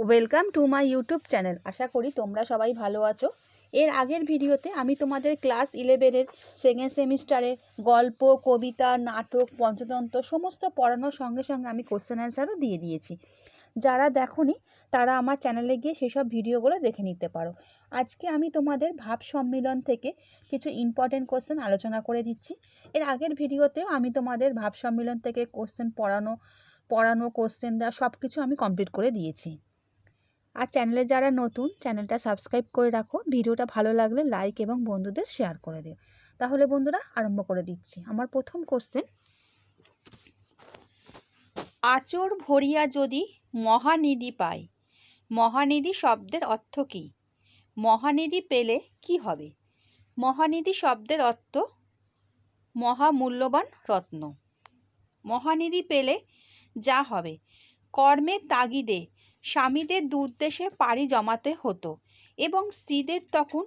Welcome to my YouTube channel আশা করি তোমরা সবাই ভালো আছো। এর আগের ভিডিওতে আমি তোমাদের ক্লাস ইলেভেনের সেকেন্ড সেমিস্টারের গল্প, কবিতা, নাটক, পঞ্চতন্ত্র সমস্ত পড়ানোর সঙ্গে সঙ্গে আমি কোশ্চেন অ্যান্সারও দিয়ে দিয়েছি। যারা দেখোনি, তারা আমার চ্যানেলে গিয়ে সেসব ভিডিওগুলো দেখে নিতে পারো। আজকে আমি তোমাদের ভাব সম্মিলন থেকে কিছু ইম্পর্টেন্ট কোশ্চেন আলোচনা করে দিচ্ছি। এর আগের ভিডিওতেও আমি তোমাদের ভাব সম্মিলন থেকে কোশ্চেন পড়ানো পড়ানো কোশ্চেন দেওয়া সব কিছু আমি কমপ্লিট করে দিয়েছি। আর চ্যানেলে যারা নতুন চ্যানেলটা সাবস্ক্রাইব করে রাখো। ভিডিওটা ভালো লাগলে লাইক এবং বন্ধুদের শেয়ার করে দিও। তাহলে বন্ধুরা, আরম্ভ করে দিচ্ছি। আমার প্রথম কোশ্চেন আচর ভরিয়া যদি মহানিধি পাই, মহানিধি শব্দের অর্থ কী? মহানিধি পেলে কি হবে? মহানিধি শব্দের অর্থ মহামূল্যবান রত্ন। মহানিধি পেলে যা হবে? কর্মের তাগিদে স্বামীদের দূরদেশে পাড়ি জমাতে হতো এবং স্ত্রীদের তখন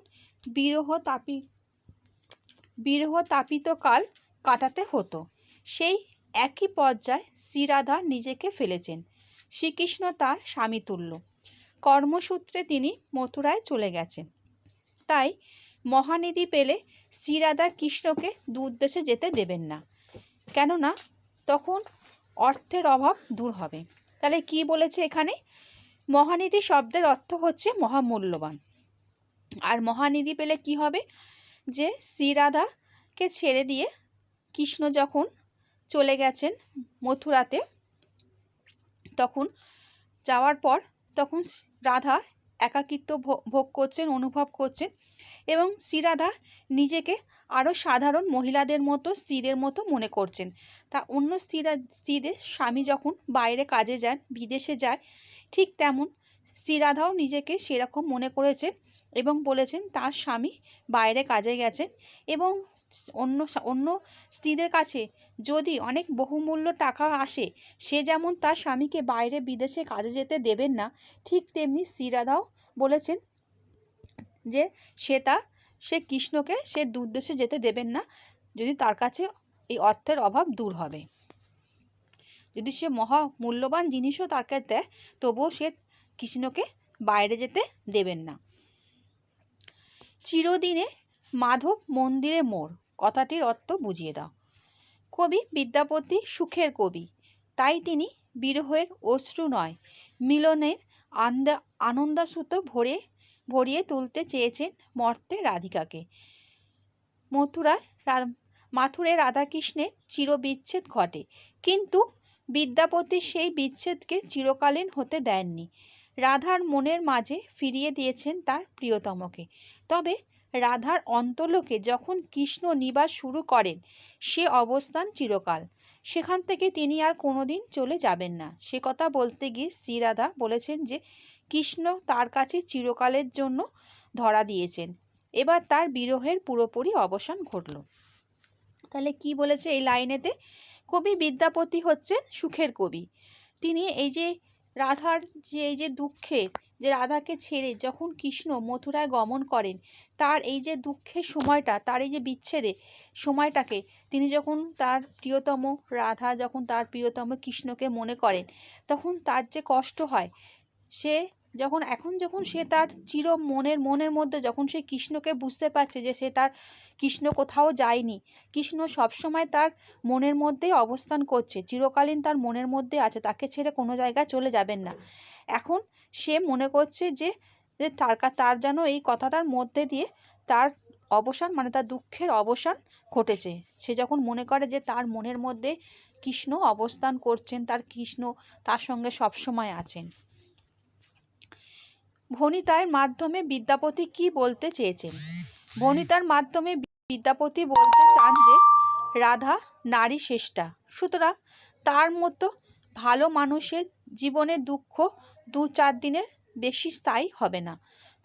বিরহ তাপি, বিরহ তাপিত কাল কাটাতে হতো। সেই একই পর্যায়ে শ্রীরাধা নিজেকে ফেলেছেন। শ্রীকৃষ্ণ তার স্বামী তুল্য। কর্মসূত্রে তিনি মথুরায় চলে গেছেন। তাই মহানিধি পেলে শ্রীরাধা কৃষ্ণকে দূরদেশে যেতে দেবেন না। কেননা তখন অর্থের অভাব দূর হবে। তাহলে কি বলেছে এখানে? মহানিধি শব্দের অর্থ হচ্ছে মহামূল্যবান। আর মহানিধি পেলে কি হবে? যে শ্রীরাধাকে ছেড়ে দিয়ে কৃষ্ণ যখন চলে গেছেন মথুরাতে, তখন যাওয়ার পর তখন রাধা একাকিত্ব ভোগ করছেন, অনুভব করছেন এবং শ্রীরাধা নিজেকে আরও সাধারণ মহিলাদের মতো, স্ত্রীদের মতো মনে করছেন। তা অন্য স্ত্রীরা, স্ত্রীদের স্বামী যখন বাইরে কাজে যান, বিদেশে যায়, ঠিক তেমন শ্রীরাধাও নিজেকে সেরকম মনে করেছেন এবং বলেছেন তার স্বামী বাইরে কাজে গেছেন এবং অন্য অন্য স্ত্রীদের কাছে যদি অনেক বহুমূল্য টাকা আসে, সে যেমন তার স্বামীকে বাইরে বিদেশে কাজে যেতে দেবেন না, ঠিক তেমনি শ্রীরাধাও বলেছেন যে সে তার সে কৃষ্ণকে সে দূরদেশে যেতে দেবেন না, যদি তার কাছে এই অর্থের অভাব দূর হবে। যদি সে মহা মূল্যবান জিনিসও তাকে দেয়, তবুও সে কৃষ্ণকে বাইরে যেতে দেবেন না। চিরদিনে মাধব মন্দিরে মোর, কথাটির অর্থ বুঝিয়ে দাও। কবি বিদ্যাপতি সুখের কবি, তাই তিনি বিরহের অশ্রু নয়, মিলনের আন্দা আনন্দাসুত ভরে ভরিয়ে তুলতে চেয়েছেন মর্তে রাধিকাকে। মথুরায় মাথুরে রাধাকৃষ্ণের চিরবিচ্ছেদ ঘটে। কিন্তু বিদ্যাপতি সেই বিচ্ছেদকে চিরকালীন হতে দেননি। রাধার মনের মাঝে ফিরিয়ে দিয়েছেন তার প্রিয়তমকে। তবে রাধার অন্তলোকে যখন কৃষ্ণ নিবাস শুরু করেন, সে অবস্থান চিরকাল। সেখান থেকে তিনি আর কোনোদিন চলে যাবেন না। সে কথা বলতে গিয়ে শ্রীরাধা বলেছেন যে কৃষ্ণ তার কাছে চিরকালের জন্য ধরা দিয়েছেন। এবার তার বিরহের পুরোপুরি অবসান ঘটল। তাহলে কি বলেছে এই লাইনেতে? কবি বিদ্যাপতি হচ্ছেন সুখের কবি। তিনি এই যে রাধার যে, এই যে দুঃখে, যে রাধাকে ছেড়ে যখন কৃষ্ণ মথুরায় গমন করেন, তার এই যে দুঃখের সময়টা, তার এই যে বিচ্ছেদে সময়টাকে তিনি যখন তার প্রিয়তম রাধা, যখন তার প্রিয়তম কৃষ্ণকে মনে করেন, তখন তার যে কষ্ট হয় সে যখন, এখন যখন সে তার চির মনের মনের মধ্যে যখন সে কৃষ্ণকে বুঝতে পারছে যে সে তার কৃষ্ণ কোথাও যায়নি, কৃষ্ণ সবসময় তার মনের মধ্যেই অবস্থান করছে, চিরকালীন তার মনের মধ্যে আছে, তাকে ছেড়ে কোনো জায়গায় চলে যাবেন না। এখন সে মনে করছে যে তার তার যেন এই কথাটার মধ্যে দিয়ে তার অবসান মানে তার দুঃখের অবসান ঘটেছে। সে যখন মনে করে যে তার মনের মধ্যে কৃষ্ণ অবস্থান করছেন, তার কৃষ্ণ তার সঙ্গে সবসময় আছেন। ভনিতার মাধ্যমে বিদ্যাপতি কি বলতে চেয়েছেন? ভনিতার মাধ্যমে বিদ্যাপতি বলতে চান যে, রাধা, নারী শ্রেষ্ঠা। সুতরাং তার মতো ভালো মানুষের জীবনে দুঃখ দু চার দিনের বেশি স্থায়ী হবে না।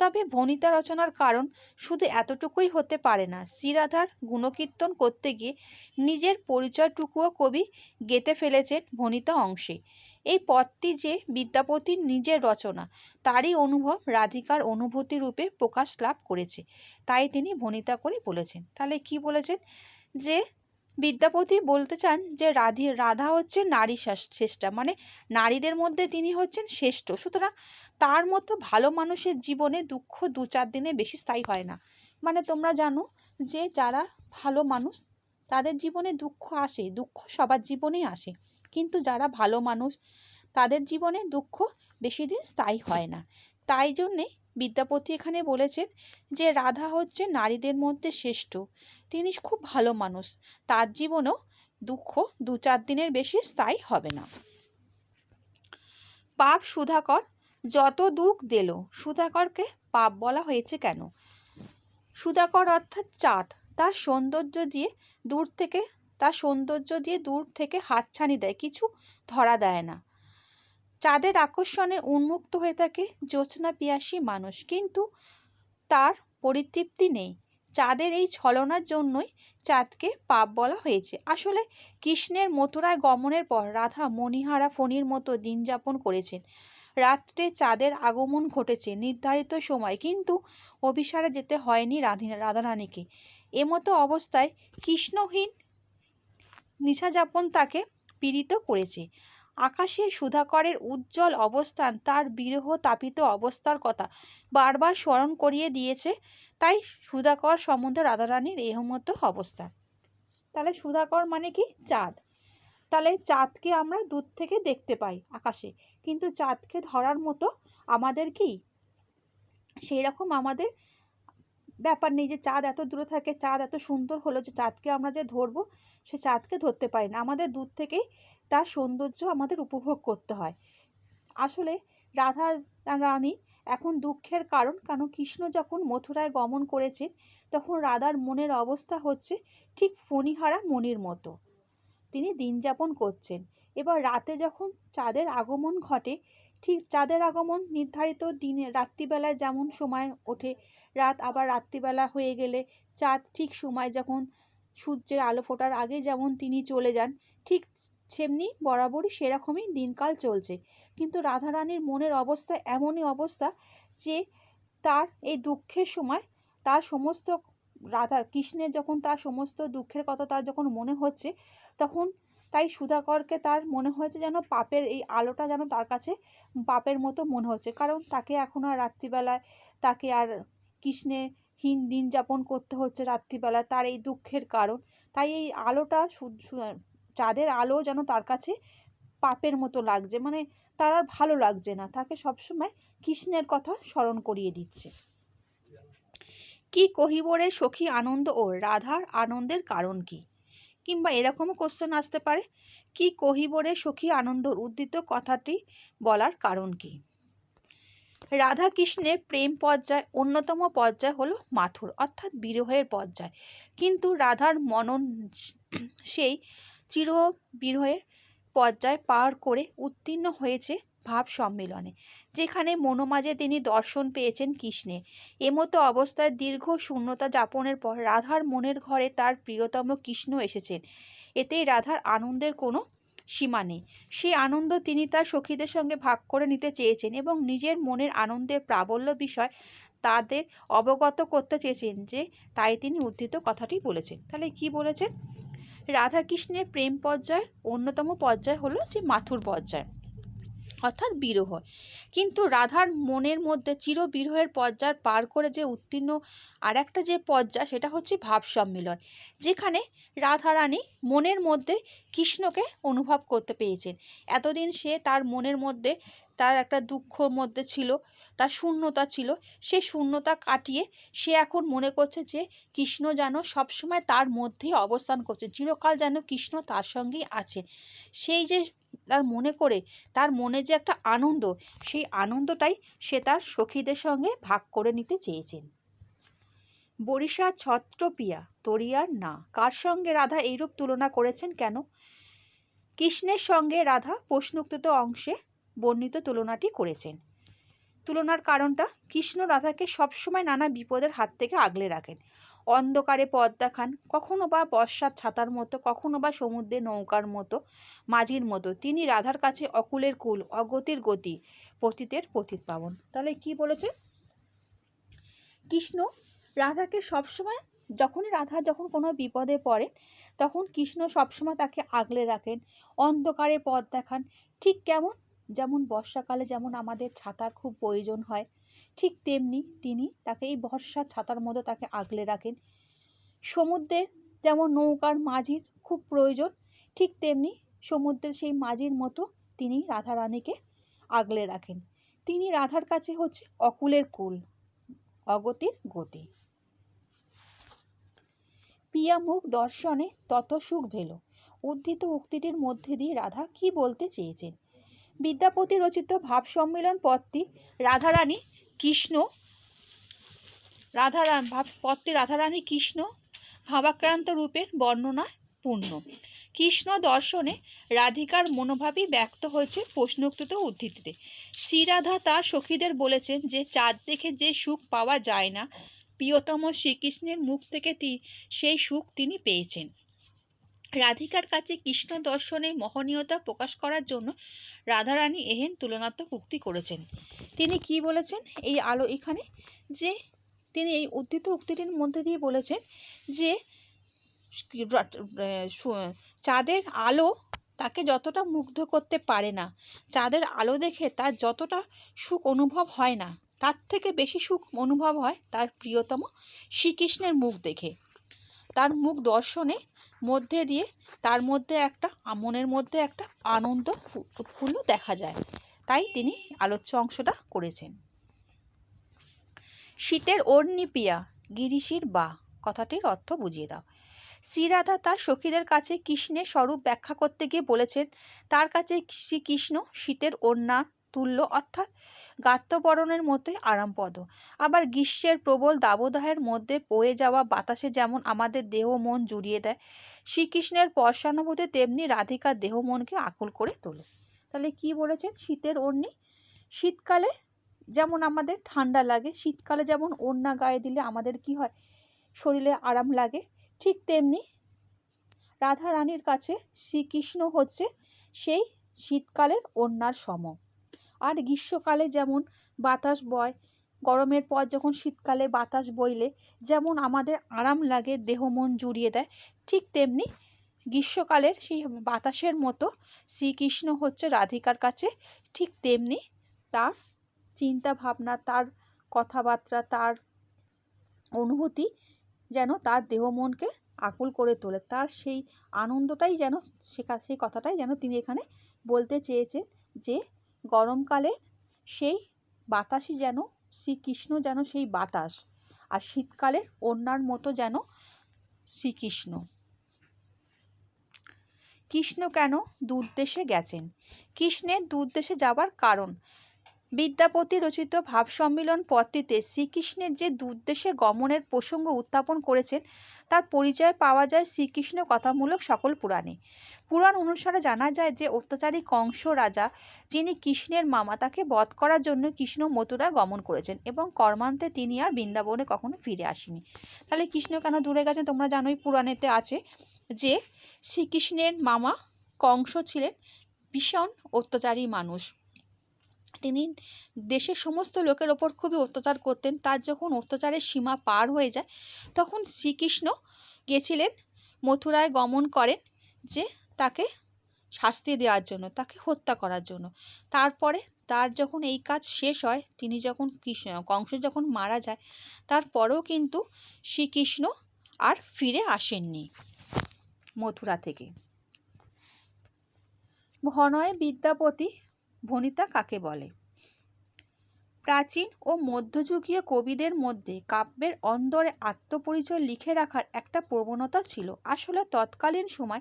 তবে ভনিতা রচনার কারণ শুধু এতটুকুই হতে পারে না। শ্রীরাধার গুণকীর্তন করতে গিয়ে নিজের পরিচয়টুকুও কবি গেতে ফেলেছেন ভনিতা অংশে। এই পথটি যে বিদ্যাপতির নিজের রচনা, তারই অনুভব রাধিকার অনুভূতি রূপে প্রকাশ লাভ করেছে। তাই তিনি ভনিতা করে বলেছেন। তাহলে কি বলেছেন? যে বিদ্যাপতি বলতে চান যে রাধি, রাধা হচ্ছে নারী শ্রেষ- শ্রেষ্ঠা মানে নারীদের মধ্যে তিনি হচ্ছেন শ্রেষ্ঠ। সুতরাং তার মতো ভালো মানুষের জীবনে দুঃখ দু চার দিনে বেশি স্থায়ী হয় না। মানে তোমরা জানো যে যারা ভালো মানুষ, তাদের জীবনে দুঃখ আসে, দুঃখ সবার জীবনেই আসে। কিন্তু যারা ভালো মানুষ, তাদের জীবনে দুঃখ বেশি দিন স্থায়ী হয় না। তাই জন্যে বিদ্যাপতি এখানে বলেছেন যে, রাধা হচ্ছে নারীদের মধ্যে শ্রেষ্ঠ। তিনি খুব ভালো মানুষ। তার জীবনেও দুঃখ দু চার দিনের বেশি স্থায়ী হবে না। পাপ সুধাকর যত দুঃখ দিল, সুধাকরকে পাপ বলা হয়েছে কেন? সুধাকর অর্থাৎ চাঁদ। তার সৌন্দর্য দিয়ে দূর থেকে তার সৌন্দর্য দিয়ে দূর থেকে হাতছানি দেয়, কিছু ধরা দেয় না। চাঁদের আকর্ষণে উন্মুক্ত হয়ে থাকে জ্যোৎস্না পিয়াসী মানুষ, কিন্তু তার পরিতৃপ্তি নেই। চাঁদের এই ছলনার জন্যই চাঁদকে পাপ বলা হয়েছে। আসলে কৃষ্ণের মথুরায় গমনের পর রাধা মণিহারা ফণির মতো দিন যাপন করেছেন। রাত্রে চাঁদের আগমন ঘটেছে নির্ধারিত সময়, কিন্তু অভিসারে যেতে হয়নি রাধি, রাধারানীকে। এমতো অবস্থায় কৃষ্ণহীন নিশাযাপন তাকে পীড়িত করেছে। আকাশে সুধাকরের উজ্জ্বল অবস্থান তার বিরহ তাপিত অবস্থার কথা বারবার স্মরণ করিয়ে দিয়েছে, তাই সুধাকর সম্বন্ধে রাধারানীর এই মতো অবস্থা। তাহলে সুধাকর মানে কি? চাঁদ। তাহলে চাঁদকে আমরা দূর থেকে দেখতে পাই আকাশে। কিন্তু চাঁদকে ধরার মতো আমাদের কি? সেই রকম আমাদের ব্যাপার নেই যে চাঁদ এত দূরে থাকে, চাঁদ এত সুন্দর হলো যে চাঁদকে আমরা যে ধরবো, সে চাঁদকে ধরতে পারি না। আমাদের দূর থেকেই তার সৌন্দর্য আমাদের উপভোগ করতে হয়। আসলে রাধা রানী এখন দুঃখের কারণ কারণ কৃষ্ণ যখন মথুরায় গমন করেছেন, তখন রাধার মনের অবস্থা হচ্ছে ঠিক ফণিহারা মনির মতো। তিনি দিন যাপন করছেন। এবার রাতে যখন চাঁদের আগমন ঘটে ঠিক চাঁদের আগমন নির্ধারিত দিনে রাত্রিবেলায় যেমন সময় ওঠে, রাত আবার রাত্রিবেলা হয়ে গেলে চাঁদ ঠিক সময় যখন সূর্যের আলো ফোটার আগে যেমন তিনি চলে যান, ঠিক সেমনি বরাবরই সেরকমই দিনকাল চলছে। কিন্তু রাধারানীর মনের অবস্থা এমনই অবস্থা যে তার এই দুঃখের সময় তার সমস্ত রাধা, কৃষ্ণের যখন তার সমস্ত দুঃখের কথা তার যখন মনে হচ্ছে, তখন তাই সুধাকরকে তার মনে হয়েছে যেন পাপের এই আলোটা যেন তার কাছে পাপের মতো মনে হচ্ছে। কারণ তাকে এখন আর রাত্রিবেলায় তাকে আর কৃষ্ণে হীন দিন যাপন করতে হচ্ছে রাত্রিবেলা তার এই দুঃখের কারণ। তাই এই আলোটা চাঁদের আলো যেন তার কাছে পাপের মতো লাগছে। মানে তার আর ভালো লাগছে না। তাকে সবসময় কৃষ্ণের কথা স্মরণ করিয়ে দিচ্ছে। কি কহিবরে সখী আনন্দ ও রাধার আনন্দের কারণ কি? কিংবা এরকমও কোশ্চেন আসতে পারে, কি কহিবরে সখী আনন্দর উদ্ধৃত কথাটি বলার কারণ কি? রাধা কৃষ্ণের প্রেম পর্যায় অন্যতম পর্যায় হলো মাথুর, অর্থাৎ বিরহের পর্যায়। কিন্তু রাধার মনন সেই চির বিরহের পর্যায় পার করে উত্তীর্ণ হয়েছে ভাব সম্মেলনে, যেখানে মনোমাঝে তিনি দর্শন পেয়েছেন কৃষ্ণের এমতো অবস্থায় দীর্ঘ শূন্যতা যাপনের পর রাধার মনের ঘরে তার প্রিয়তম কৃষ্ণ এসেছেন। এতেই রাধার আনন্দের কোনো সীমা নেই। সেই আনন্দ তিনি তার সখীদের সঙ্গে ভাগ করে নিতে চেয়েছেন এবং নিজের মনের আনন্দের প্রাবল্য বিষয় তাদের অবগত করতে চেয়েছেন যে তাই তিনি উদ্ধৃত কথাটি বলেছেন। তাহলে কি বলেছেন? রাধা কৃষ্ণের প্রেম পর্যায় অন্যতম পর্যায় হলো যে মাথুর পর্যায়। অর্থাৎ বিরহ। কিন্তু রাধার মনের মধ্যে চির বিরহের পার করে যে উত্তীর্ণ আর একটা যে পর্যায় সেটা হচ্ছে ভাব সম্মিলন, যেখানে রাধারানী মনের মধ্যে কৃষ্ণকে অনুভব করতে পেরেছেন এতদিন সে তার মনের মধ্যে তার একটা দুঃখর মধ্যে ছিল, তার শূন্যতা ছিল, সে শূন্যতা কাটিয়ে সে এখন মনে করছে যে কৃষ্ণ যেন সবসময় তার মধ্যেই অবস্থান করছে, চিরকাল যেন কৃষ্ণ তার সঙ্গেই আছে। সেই যে তার মনে করে, তার মনে যে একটা আনন্দ সেই আনন্দটাই সে তার সখীদের সঙ্গে ভাগ করে নিতে চেয়েছেন। বরিশা ছত্রপিয়া, তরিয়ার না, কার সঙ্গে রাধা এইরূপ তুলনা করেছেন কেন? কৃষ্ণের সঙ্গে রাধা প্রশ্নোক্ত অংশে বর্ণিত তুলনাটি করেছেন। তুলনার কারণটা, কৃষ্ণ রাধাকে সবসময় নানা বিপদের হাত থেকে আগলে রাখেন। অন্ধকারে পথ দেখান, কখনো বা বর্ষার ছাতার মতো, কখনো বা সমুদ্রে নৌকার মতো, মাঝির মতো। তিনি রাধার কাছে অকুলের কুল, অগতির গতি পতিতের পতিত পাবন। তাহলে কি বলেছে? কৃষ্ণ রাধাকে সবসময়, যখনই রাধা যখন কোনো বিপদে পড়ে তখন কৃষ্ণ সবসময় তাকে আগলে রাখেন, অন্ধকারে পথ দেখান। ঠিক কেমন? যেমন বর্ষাকালে যেমন আমাদের ছাতার খুব প্রয়োজন হয়, ঠিক তেমনি তিনি তাকে এই বর্ষার ছাতার মধ্যে তাকে আগলে রাখেন। সমুদ্রের যেমন নৌকার মাঝির খুব প্রয়োজন, ঠিক তেমনি সমুদ্রের সেই মাঝির মতো তিনি রাধারানীকে আগলে রাখেন। তিনি রাধার কাছে হচ্ছে অকুলের কুল, অগতির গতি। পিয়ামুখ দর্শনে তত সুখ ভেল। উদ্ধৃত উক্তিটির মধ্যে দিয়ে রাধা কি বলতে চেয়েছেন? বিদ্যাপতি রচিত ভাব সম্মেলন পদটি রাধারানী কৃষ্ণ রাধারা ভাব, পদটি রাধারানী কৃষ্ণ, ভাবাক্রান্ত রূপের বর্ণনা পূর্ণ। কৃষ্ণ দর্শনে রাধিকার মনোভাবই ব্যক্ত হয়েছে প্রশ্নোক্ত উদ্ধৃতিতে। শ্রীরাধা তার সখীদের বলেছেন যে, চাঁদ দেখে যে সুখ পাওয়া যায় না, প্রিয়তম শ্রীকৃষ্ণের মুখ থেকে সেই সুখ তিনি পেয়েছেন। রাধিকার কাছে কৃষ্ণ দর্শনে মহনীয়তা প্রকাশ করার জন্য রাধারানী এহেন তুলনাত্মক উক্তি করেছেন। তিনি কি বলেছেন এই আলো এখানে? যে, তিনি এই উদ্ধৃত উক্তিটির মধ্যে দিয়ে বলেছেন যে চাঁদের আলো তাকে যতটা মুগ্ধ করতে পারে না, চাঁদের আলো দেখে তার যতটা সুখ অনুভব হয় না, তার থেকে বেশি সুখ অনুভব হয় তার প্রিয়তম শ্রীকৃষ্ণের মুখ দেখে। তার মুখ দর্শনে মধ্যে দিয়ে তার মধ্যে একটা, মনের মধ্যে একটা আনন্দ উৎফুল্ল দেখা যায়। তাই তিনি আলোচ্য অংশটা করেছেন। শীতের ওড়নি পিয়া গিরিশির বা, কথাটির অর্থ বুঝিয়ে দাও। শ্রীরাধা তার সখীদের কাছে কৃষ্ণের স্বরূপ ব্যাখ্যা করতে গিয়ে বলেছেন, তার কাছে শ্রীকৃষ্ণ শীতের ওড়না, তুল্য অর্থাৎ গাত্রবরণের মতোই আরামপদ। আবার গ্রীষ্মের প্রবল দাবদাহের মধ্যে বয়ে যাওয়া বাতাসে যেমন আমাদের দেহ মন জুড়িয়ে দেয়, শ্রীকৃষ্ণের পর্শানুভূতি তেমনি রাধিকার দেহ মনকে আকুল করে তোলে। তাহলে কি বলেছেন? শীতের ওড়নি? শীতকালে যেমন আমাদের ঠান্ডা লাগে, শীতকালে যেমন ওড়না গায়ে দিলে আমাদের কি হয়? শরীরে আরাম লাগে। ঠিক তেমনি রাধা রানীর কাছে শ্রীকৃষ্ণ হচ্ছে সেই শীতকালের অন্যার সম। আর গ্রীষ্মকালে যেমন বাতাস বয়, গরমের পর যখন শীতকালে বাতাস বইলে, যেমন আমাদের আরাম লাগে, দেহ মন জুড়িয়ে দেয়, ঠিক তেমনি গ্রীষ্মকালের সেই বাতাসের মতো শ্রীকৃষ্ণ হচ্ছে রাধিকার কাছে, ঠিক তেমনি তার চিন্তা ভাবনা তার কথাবার্তা, তার অনুভূতি যেন তার দেহ মনকে আকুল করে তোলে। তার সেই আনন্দটাই যেন শেখা সেই কথাটাই যেন তিনি এখানে বলতে চেয়েছেন যে, গরমকালে সেই বাতাসই যেন, শ্রীকৃষ্ণ যেন সেই বাতাস আর শীতকালের অন্যার মতো যেন শ্রীকৃষ্ণ। কৃষ্ণ কেন দূরদেশে গেছেন? কৃষ্ণের দূরদেশে যাবার কারণ বিদ্যাপতি রচিত ভাব সম্মিলন পদটিতে শ্রীকৃষ্ণের যে দুর্দেশে গমনের প্রসঙ্গ উত্থাপন করেছেন, তার পরিচয় পাওয়া যায় শ্রীকৃষ্ণ কথামূলক সকল পুরাণে। পুরাণ অনুসারে জানা যায় যে অত্যাচারী কংস রাজা, যিনি কৃষ্ণের মামা, তাকে বধ করার জন্য কৃষ্ণ মথুরা গমন করেছেন এবং কর্মান্তে তিনি আর বৃন্দাবনে কখনো ফিরে আসেনি। তাহলে কৃষ্ণ কেন দূরে গেছেন? তোমরা জানোই পুরাণেতে আছে যে শ্রীকৃষ্ণের মামা কংস ছিলেন ভীষণ অত্যাচারী মানুষ। তিনি দেশের সমস্ত লোকের ওপর খুবই অত্যাচার করতেন। তার যখন অত্যাচারের সীমা পার হয়ে যায়, তখন শ্রীকৃষ্ণ গেছিলেন মথুরায় গমন করেন যে তাকে শাস্তি দেওয়ার জন্য, তাকে হত্যা করার জন্য। তারপরে তার যখন এই কাজ শেষ হয়, তিনি যখন কৃষ্ণ, কংস যখন মারা যায়, তারপরেও কিন্তু শ্রীকৃষ্ণ আর ফিরে আসেননি মথুরা থেকে। ভনয় বিদ্যাপতি ভনিতা কাকে বলে? প্রাচীন ও মধ্যযুগীয় কবিদের মধ্যে কাব্যের অন্দরে আত্মপরিচয় লিখে রাখার একটা প্রবণতা ছিল। আসলে তৎকালীন সময়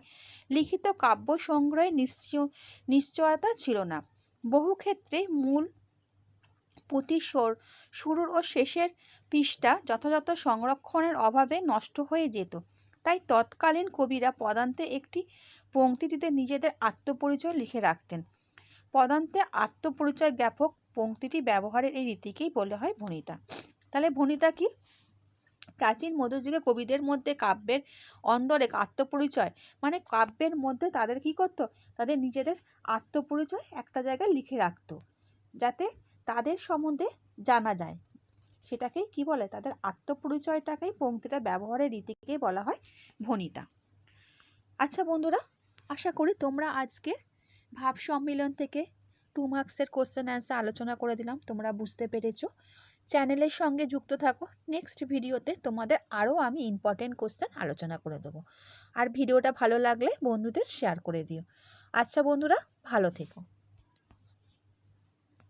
লিখিত কাব্য সংগ্রহে নিশ্চয়, নিশ্চয়তা ছিল না। বহু ক্ষেত্রে মূল পুঁথিস্বর শুরুর ও শেষের পৃষ্ঠা যথাযথ সংরক্ষণের অভাবে নষ্ট হয়ে যেত। তাই তৎকালীন কবিরা পদান্তে একটি পংক্তিটিতে নিজেদের আত্মপরিচয় লিখে রাখতেন। পদান্তে আত্মপরিচয় জ্ঞাপক পংক্তিটি ব্যবহারের এই রীতিকেই বলা হয় ভণিতা। তাহলে ভণিতা কি? প্রাচীন মধ্যযুগে কবিদের মধ্যে কাব্যের অন্দরে আত্মপরিচয় মানে কাব্যের মধ্যে তাদের কি করতো? তাদের নিজেদের আত্মপরিচয় একটা জায়গায় লিখে রাখতো, যাতে তাদের সম্বন্ধে জানা যায়। সেটাকেই কি বলে? তাদের আত্মপরিচয়টাকেই পংক্তিটা ব্যবহারের রীতিকেই বলা হয় ভণিতা। আচ্ছা বন্ধুরা, আশা করি তোমরা আজকে ভাব সম্মিলন থেকে টু মার্কসের কোশ্চেন অ্যান্সার আলোচনা করে দিলাম, তোমরা বুঝতে পেরেছ। চ্যানেলের সঙ্গে যুক্ত থাকো নেক্সট ভিডিওতে তোমাদের আরও আমি ইম্পর্টেন্ট কোশ্চেন আলোচনা করে দেবো। আর ভিডিওটা ভালো লাগলে বন্ধুদের শেয়ার করে দিও। আচ্ছা বন্ধুরা, ভালো থেকো।